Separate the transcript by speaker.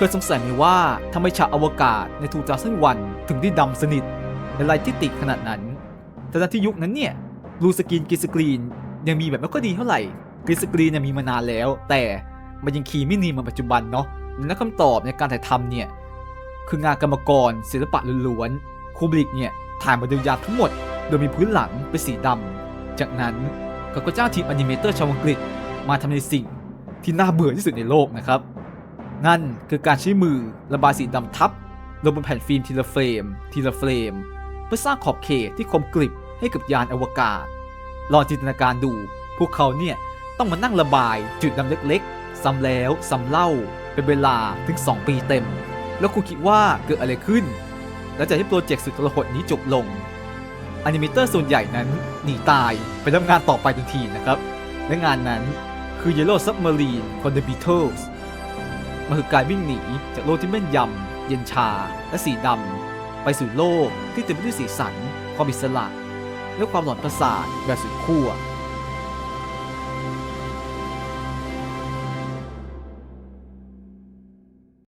Speaker 1: เคยสงสัยไหมว่าทำไมฉากอวกาศในทูจาสันวันถึงได้ดำสนิทและลายที่ติดขนาดนั้น แต่ในที่ยุคนั้นเนี่ยบลูสกรีนกรีนสกรีนยังมีแบบไม่ค่อยดีเท่าไหร่กรีนสกรีนเนี่ยมีมานานแล้ว แต่มันยังคีย์ไม่นีมือนปัจจุบันเนาะและคำตอบในการถ่ายทำเนี่ยคืองานกรรมกรศิลปะล้วนๆคูบริกเนี่ยถ่ายโมเดลยาทั้งหมด โดยมีพื้นหลังเป็นสีดำจากนั้นเขาก็จ้างทีมอนิเมเตอร์ชาวอังกฤษมาทำในสิ่งที่น่าเบื่อที่สุดในโลกนะครับ นั่นคือการใช้มือระบายสีดำทับ ลงบนแผ่นฟิล์มทีละเฟรม ทีละเฟรม เพื่อสร้างขอบเขตที่คมกริบให้กับยานอวกาศ ลองจินตนาการดู พวกเขาเนี่ยต้องมานั่งระบายจุดดำเล็กๆ ซ้ำแล้วซ้ำเล่า เป็นเวลาถึง 2 ปีเต็ม แล้วคุณคิดว่าเกิดอะไรขึ้น หลังจากที่โปรเจกต์สุดทรหดนี้จบลงอนิเมเตอร์ส่วนใหญ่นั้นหนีตายไปทำงานต่อไปทันทีนะครับ และงานนั้นคือ Yellow Submarine ของ The Beatles มันคือการวิ่งหนีจากโลกที่แม่นยำ เย็นชา และสีดำ ไปสู่โลกที่เต็มไปด้วยสีสัน ความอิสระและความหลอนประสาทแบบสุดขั้ว